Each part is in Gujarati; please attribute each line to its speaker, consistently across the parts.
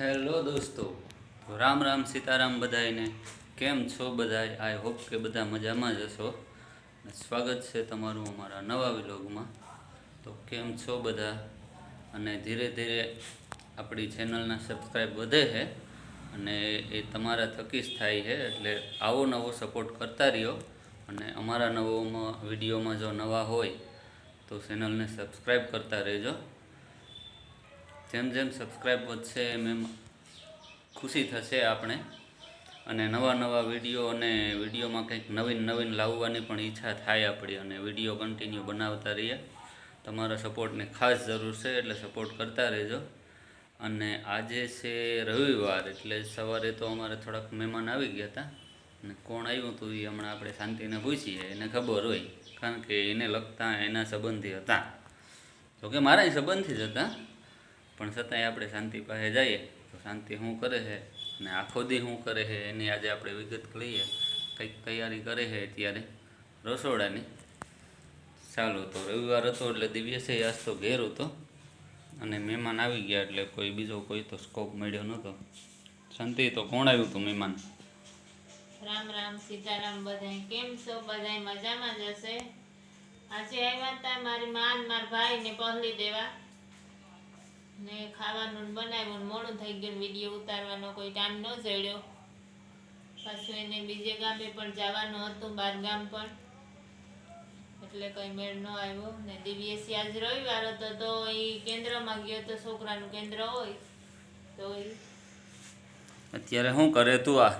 Speaker 1: હેલો દોસ્તો, રામ રામ સીતારામ બધાયને. કેમ છો બધાય? આઈ હોપ કે બધા મજામાં જ હશો. સ્વાગત છે તમારું અમારા નવા વિલોગમાં. તો કેમ છો બધા? અને ધીરે ધીરે આપણી ચેનલના સબસ્ક્રાઈબ વધે છે અને એ તમારા થકી જ થાય છે એટલે આવો નવો સપોર્ટ કરતા રહ્યો. અને અમારા નવોમાં, વિડીયોમાં જો નવા હોય, તો ચેનલને સબસ્ક્રાઈબ કરતા રહેજો. જેમ જેમ સબસ્ક્રાઈબ વધશે એમ એમ ખુશી થશે આપણે. અને નવા નવા વીડિયો અને વિડીયોમાં કંઈક નવીન નવીન લાવવાની પણ ઈચ્છા થાય આપણી અને વીડિયો કન્ટિન્યુ બનાવતા રહીએ. તમારા સપોર્ટની ખાસ જરૂર છે એટલે સપોર્ટ કરતા રહેજો. અને આજે છે રવિવાર એટલે સવારે તો અમારે થોડાક મહેમાન આવી ગયા હતા. અને કોણ આવ્યું હતું એ હમણાં આપણે શાંતિને પૂછીએ, એને ખબર હોય. કારણ કે એને લગતા એના સંબંધી હતા. તો કે મારા સંબંધી જ હતા. પણ છતાંય આપણે શાંતિ પાસે જઈએ તો શાંતિ શું કરે છે અને આખો દી શું કરે છે એની આજે આપણે વિગત લઈએ. કંઈક તૈયારી કરે છે અત્યારે રસોડાની. ચાલો તો રવિવાર હતો એટલે દિવ્યસે આજ તો ઘેર હતો અને મહેમાન આવી ગયા એટલે કોઈ બીજો કોઈ તો સ્કોપ મળ્યો નહોતો. શાંતિ તો કોણ આવ્યું હતું મહેમાન?
Speaker 2: રામ રામ, સીતારામ, બધાય કેમ છો? બધાય મજામાં જ હશે? આજે આવ્યા હતા મારી માન, મારા ભાઈ ને પહલી દેવા. ને ખાવાનું બનાવ્યું મોડું થઈ ગયું વીડિયો ઉતારવાનો કોઈ ટાઈમ ન જડ્યો. પાછું એને બીજે ગામે પણ જવાનું હતું બાર ગામ પણ. એટલે કઈ મેળ ન આવ્યો ને દિવ્યેશી આજ રવિવાર હતો તો એ કેન્દ્રમાં ગયો તો છોકરાનું કેન્દ્ર હોય તો એ
Speaker 1: અત્યારે શું કરે તું આ?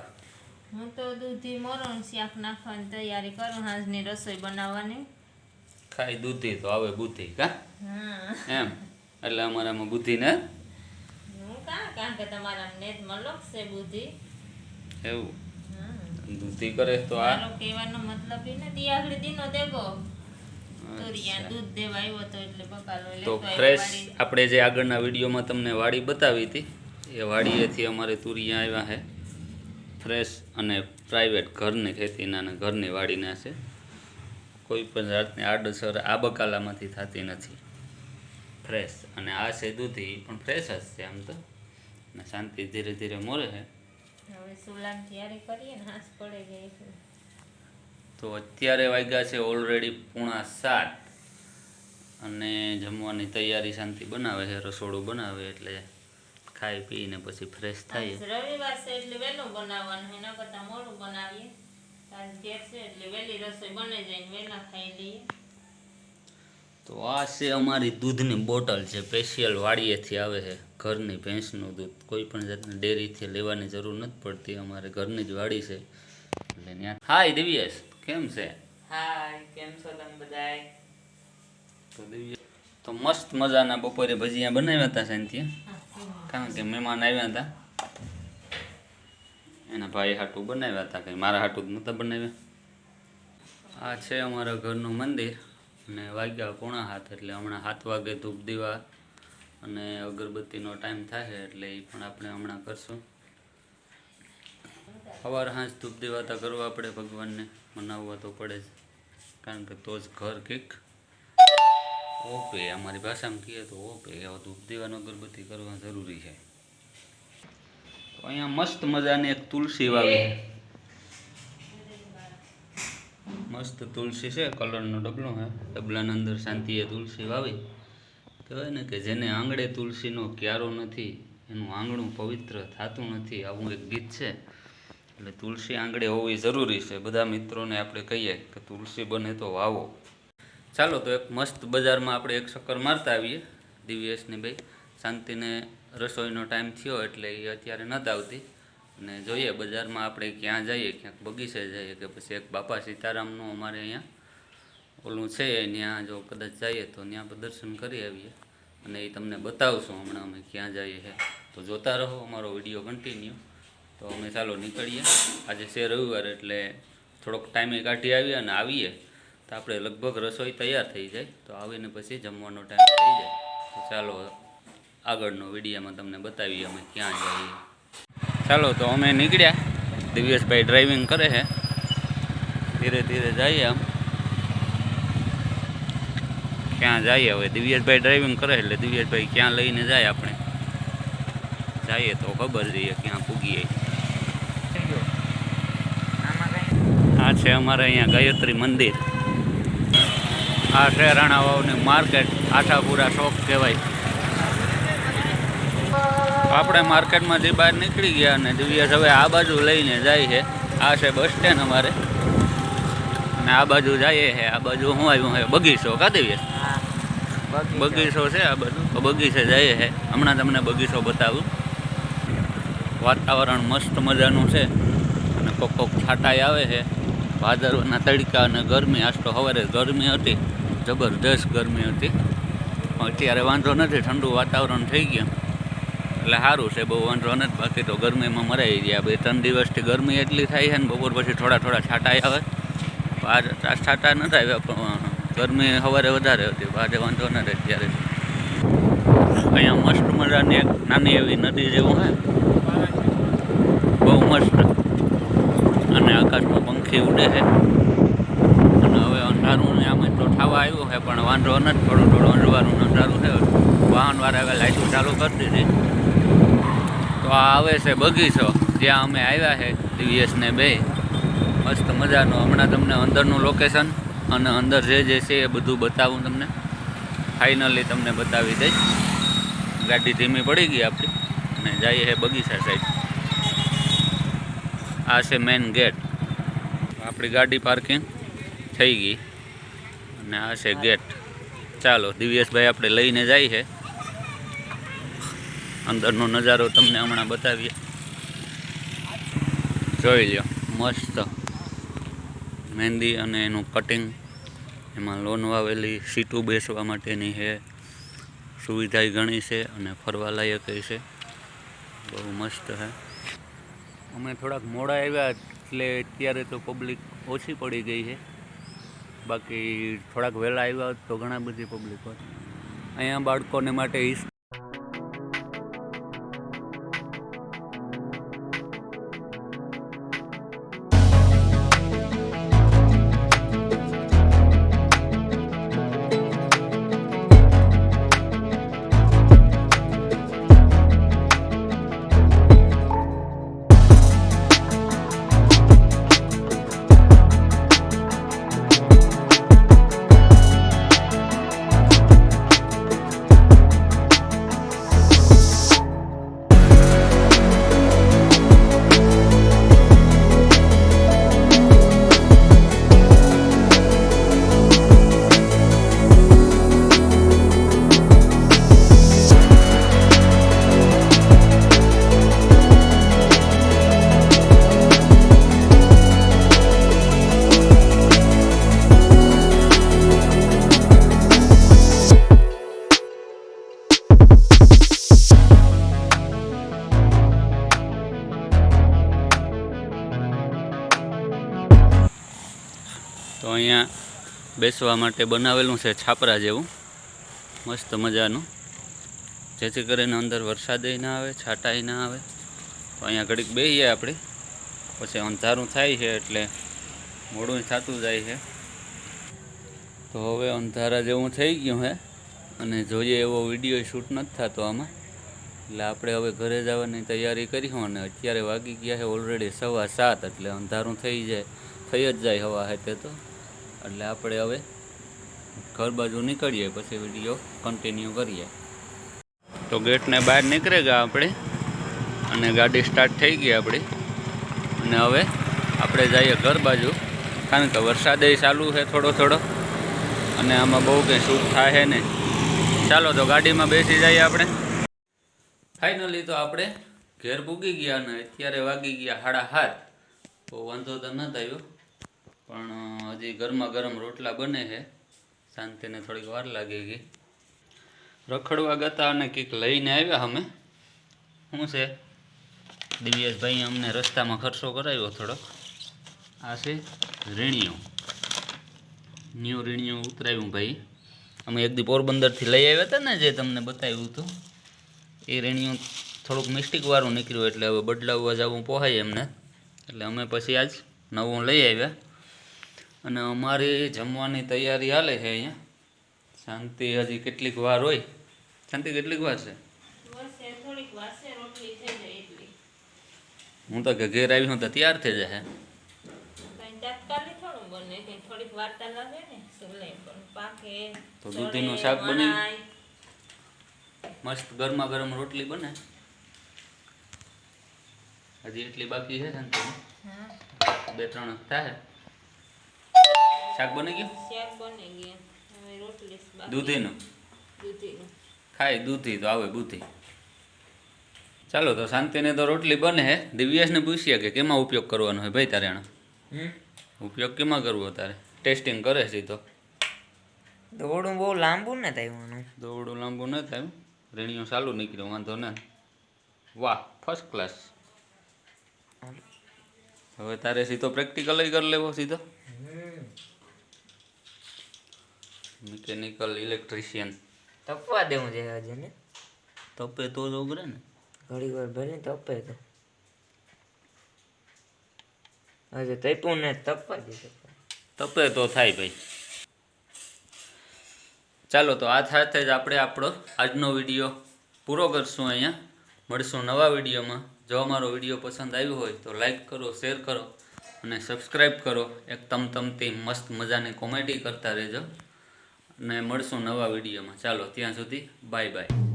Speaker 2: હું તો દૂધી મોરણ શાક નાખવાની તૈયારી કરું હાંજની રસોઈ બનાવવાની.
Speaker 1: ખાઈ દૂધી તો આવે બુદ્ધિ કા? એમ? એટલે અમારામાં બુદ્ધિ ને?
Speaker 2: હું કાં? કારણ કે તમારા નેત મલક છે બુદ્ધિ.
Speaker 1: એવું? દૂધી કરે તો આ?
Speaker 2: કહેવાનો મતલબ એ નથી. આગળ દીનો દેગો. તો
Speaker 1: ફ્રેશ આપણે જે આગળના વિડીયોમાં તમને વાડી બતાવી હતી એ વાડીએથી અમારે તુરિયા આવ્યા છે. ફ્રેશ અને પ્રાઇવેટ ઘરની ખેતીના અને ઘરની વાડીના છે. કોઈ પણ જાતની આડઅસર આ બકાલામાંથી થતી નથી. ફ્રેશ અને આ છે દૂધી પણ ફ્રેશ જ છે આમ તો. અને શાંતિ ધીરે ધીરે મોરે છે. તો અત્યારે વાગ્યા છે ઓલરેડી પૂણા સાત. અને જમવાની તૈયારી શાંતિ બનાવે છે રસોડું બનાવે એટલે ખાઈ પીને પછી ફ્રેશ થાય.
Speaker 2: રવિવાર છે એટલે વહેલું બનાવવાનું એના કરતાં મોડું બનાવીએ. ઘેર છે એટલે વહેલી રસોઈ બને જાય વહેલા ખાઈ લઈએ.
Speaker 1: તો આ છે અમારી દૂધની બોટલ છે સ્પેશિયલ વાડીએથી આવે છે. ઘરની ભેંસનું દૂધ. કોઈ પણ જાતની ડેરીથી લેવાની જરૂર નથી પડતી. અમારે ઘરની જ વાડી છે. એટલે ત્યાં હાય દિવ્યેશ. કેમ છે?
Speaker 2: હાય કેમ છો તમે બધાય?
Speaker 1: તો દિવ્યેશ તો મસ્ત મજાના બપોરે ભજીયા બનાવ્યા હતા શાંતિ કારણ કે મહેમાન આવ્યા હતા. એના ભાઈ હાટું બનાવ્યા હતા. કંઈ મારા હાટું જ નહોતા બનાવ્યા. આ છે અમારા ઘરનું મંદિર. અને વાગ્યા પોણા હાથ એટલે હમણાં સાત વાગે ધૂપ દીવા અને અગરબત્તીનો ટાઈમ થાય એટલે એ પણ આપણે હમણાં કરશું. સવાર હાંસ ધૂપ દીવા તો કરવા પડે ભગવાનને, મનાવવા તો પડે જ. કારણ કે તો જ ઘર કંઈક ઓપે. અમારી ભાષામાં કહીએ તો ઓપે હવે ધૂપ દીવાનો અગરબત્તી કરવા જરૂરી છે. અહીંયા મસ્ત મજાની એક તુલસી વાવી છે મસ્ત તુલસી છે, કલરનો ડબલો હે. ડબલાની અંદર શાંતિએ તુલસી વાવી. કહેવાય ને કે જેને આંગળે તુલસીનો ક્યારો નથી, એનું આંગણું પવિત્ર થતું નથી, આવું એક ગીત છે. એટલે તુલસી આંગળે હોવી જરૂરી છે. બધા મિત્રોને આપણે કહીએ કે તુલસી બને તો વાવો. ચાલો તો એક મસ્ત બજારમાં આપણે એક ચક્કર મારતા આવીએ. દિવ્યેશની ભાઈ શાંતિને રસોઈનો ટાઈમ થયો એટલે એ અત્યારે નથી આવતી. અને જોઈએ, બજારમાં આપણે ક્યાં જઈએ, ક્યાંક બગીચે જઈએ કે પછી એક બાપા સીતારામનું અમારે અહીંયા ઓલું છે, ત્યાં જો કદાચ જઈએ તો ત્યાં પ્રદર્શન કરી આવીએ અને એ તમને બતાવશું હમણાં અમે ક્યાં જઈએ છે તો જોતા રહો, અમારો વીડિયો કન્ટિન્યુ તો અમે ચાલો નીકળીએ. આજે છે રવિવાર એટલે થોડોક ટાઈમે કાઢી આવીએ અને આવીએ. તો આપણે લગભગ રસોઈ તૈયાર થઈ જાય. તો આવીને પછી જમવાનો ટાઈમ થઈ જાય. તો ચાલો આગળનો વિડીયોમાં તમને બતાવીએ અમે ક્યાં જઈએ. ચાલો, તો અમે નીકળ્યા. દિવ્યેશભાઈ ડ્રાઇવિંગ કરે છે. ધીરે ધીરે જઈએ આમ. ક્યાં જઈએ હવે? દિવ્યેશભાઈ ડ્રાઇવિંગ કરે એટલે દિવ્યેશભાઈ ક્યાં લઈને જાય આપણે? જઈએ તો ખબર જઈએ ક્યાં પૂગીએ આ છે અમારે અહીંયા ગાયત્રી મંદિર. આ છે રાણાવાવની માર્કેટ આશાપુરા શોખ કહેવાય. આપણે માર્કેટમાંથી બહાર નીકળી ગયા અને દિવ્યાસ હવે આ બાજુ લઈને જાય છે. આ છે બસ સ્ટેન્ડ અમારે. અને આ બાજુ જઈએ છે. આ બાજુ શું આવ્યું છે? બગીચો કા દિવ્યાસ?
Speaker 3: હા. બગીચો.
Speaker 1: છે આ બાજુ. તો બગીચે જઈએ છે. હમણાં તમને બગીચો બતાવું. વાતાવરણ મસ્ત મજાનું છે. અને કોક કોક છાંટાઈ આવે છે. ભાદરવાના તડકા અને ગરમી. આજ તો સવારે ગરમી હતી. જબરદસ્ત ગરમી હતી. અત્યારે વાંધો નથી. ઠંડુ વાતાવરણ થઈ ગયું. એટલે સારું છે, બહુ વાંધો નથી. બાકી તો ગરમીમાં મરાઈ ગયા. બે ત્રણ દિવસથી ગરમી એટલી થાય છે ને, બપોર પછી થોડા થોડા છાંટાઈ આવે આજ છાંટા નથી થાય પણ ગરમી સવારે વધારે હતી. આજે વાંધો નથી અત્યારે. અહીંયા મસ્ત મજાની એક નાની એવી નદી જેવું છે બહુ મસ્ત. અને આકાશમાં પંખી ઉડે છે. અને હવે અંધારું ને આમ તો થવા આવ્યું છે, પણ વાંધો નથી. થોડું થોડું અંજવાળું અંધારું છે. વાહનવાળા હવે લાઇટો ચાલુ કરી દીધી. આવે છે બગીચો. જ્યાં અમે આવ્યા છે દિવ્યેશ ને બે. મસ્ત મજાનું. હમણાં તમને અંદરનું લોકેશન અને અંદર જે જે છે એ બધું બતાવું તમને. ફાઇનલી તમને બતાવી દઈશ. ગાડી ધીમી પડી ગઈ આપણી. અને જઈએ છે બગીચા સાઈડ આ છે મેઇન ગેટ આપણી ગાડી પાર્કિંગ થઈ ગઈ. અને આ છે ગેટ ચાલો, દિવ્યેશભાઈ આપણે લઈને જઈએ અંદરનો નજારો તમને હમણાં બતાવીએ. જોઈ લો મસ્ત. મહેંદી અને એનું કટિંગ એમાં લોન વાવેલી, સીટું બેસવા માટેની હે સુવિધા ઘણી છે અને ફરવા લાયક છે. બહુ મસ્ત છે. અમે થોડાક મોડા આવ્યા એટલે અત્યારે તો પબ્લિક ઓછી પડી ગઈ છે. બાકી થોડાક વહેલા આવ્યા તો ઘણા બધી પબ્લિક હોય અહીંયા બાળકોને માટે બેસવા માટે બનાવેલું છે છાપરા જેવું. મસ્ત મજાનું. જેથી કરીને અંદર વરસાદય ના આવે, છાંટાય ના આવે. તો અહીંયા ઘડીક બેહીએ આપણે પછી અંધારું થાય છે એટલે મોડું થતું જાય છે. તો હવે અંધારા જેવું થઈ ગયું છે. અને જોઈએ એવો વીડિયો શૂટ નથી થતો આમાં. એટલે આપણે હવે ઘરે જવાની તૈયારી કરી કરીશું અને અત્યારે વાગી ગયા છે ઓલરેડી સવા સાત એટલે અંધારું થઈ જાય, થઈ જ જાય હવા હે તે તો. એટલે આપણે હવે ઘર બાજુ નીકળીએ, પછી વીડિયો કન્ટિન્યુ કરીએ. તો ગેટને બહાર નીકળે ગયા આપણે, અને ગાડી સ્ટાર્ટ થઈ ગઈ આપણી. અને હવે આપણે જઈએ ઘર બાજુ, કારણ કે વરસાદ ચાલુ છે થોડો થોડો, અને આમાં બહુ કંઈ શૂટ થાય ને ચાલો તો ગાડીમાં બેસી જઈએ આપણે. ફાઇનલી તો આપણે ઘેર પૂગી ગયા અને અત્યારે વાગી ગયા સાડા હાથ બહુ વાંધો તો ન થયો. પણ હજી ગરમા ગરમ રોટલા બને છે. શાંતિને થોડીક વાર લાગી ગઈ. રખડવા ગતા અને કંઈક લઈને આવ્યા અમે. શું છે? દિવ્યેશભાઈ અમને રસ્તામાં ખર્ચો કરાવ્યો થોડોક આ છે રીણીઓ. ન્યૂ રીણીઓ ઉતરાવ્યું ભાઈ. અમે એક દી પોરબંદરથી લઈ આવ્યા હતા ને જે તમને બતાવ્યું હતું. એ રેણિયું થોડુંક મિસ્ટેકવાળું નીકળ્યું એટલે હવે બદલાવવા જવું પોહાય એમને. એટલે અમે પછી આજ નવું લઈ આવ્યા. અને અમારી જમવાની તૈયારી હાલે છે અહીંયા. શાંતિ હજી કેટલીક વાર હોય. શાંતિ કેટલીક વાર છે? હું તો ઘેર આવી હું તો તૈયાર થઈ
Speaker 2: જાય ને
Speaker 1: તો દૂધીનું શાક બની. મસ્ત ગરમા ગરમ રોટલી બને. હજી એટલી બાકી છે શાંતિ. બે ત્રણ થાય. શાક બની ગયું?
Speaker 2: શાક બની ગયું. હવે રોટલી બાકી.
Speaker 1: દૂધીનું?
Speaker 2: દૂધીનું.
Speaker 1: ખાય દૂધી તો આવે બુધી ચાલો તો શાંતિને તો રોટલી બને હે. દિવ્યાસને પૂછીએ કે કેમાં ઉપયોગ કરવાનો હોય ભાઈ તારે એનો
Speaker 3: હમ?
Speaker 1: ઉપયોગ કેમાં કરવો તારે? ટેસ્ટિંગ કરે છે તો.
Speaker 3: દોડું બહુ લાંબુ ને થયું
Speaker 1: દોડું લાંબુ ન થાય રેણીઓ ચાલુ નીકળ્યું વાંધો ને. વાહ ફર્સ્ટ ક્લાસ હવે તારે સીધો પ્રેક્ટિકલ કરી લેવો સીધો. મિકેનિકલ ઇલેક્ટ્રિશિયન
Speaker 3: તપવા દેવું છે હજી ને?
Speaker 1: તપે તો જ ઉગરે ને.
Speaker 3: ઘડી વાર ભલે તપે તો. આજે તપ્યું ને તપવા દે
Speaker 1: તપે તો થાય ભાઈ. ચાલો તો આ સાથે જ આપણે આપણો આજનો વીડિયો પૂરો કરશું અહીંયા. મળશું નવા વિડીયોમાં. જો અમારો વીડિયો પસંદ આવ્યો હોય તો લાઈક કરો શેર કરો અને સબસ્ક્રાઈબ કરો. એક તમ તમતમતી મસ્ત મજાની કોમેડી કરતા રહેજો. અને મળશું નવા વિડીયોમાં. ચાલો ત્યાં સુધી બાય બાય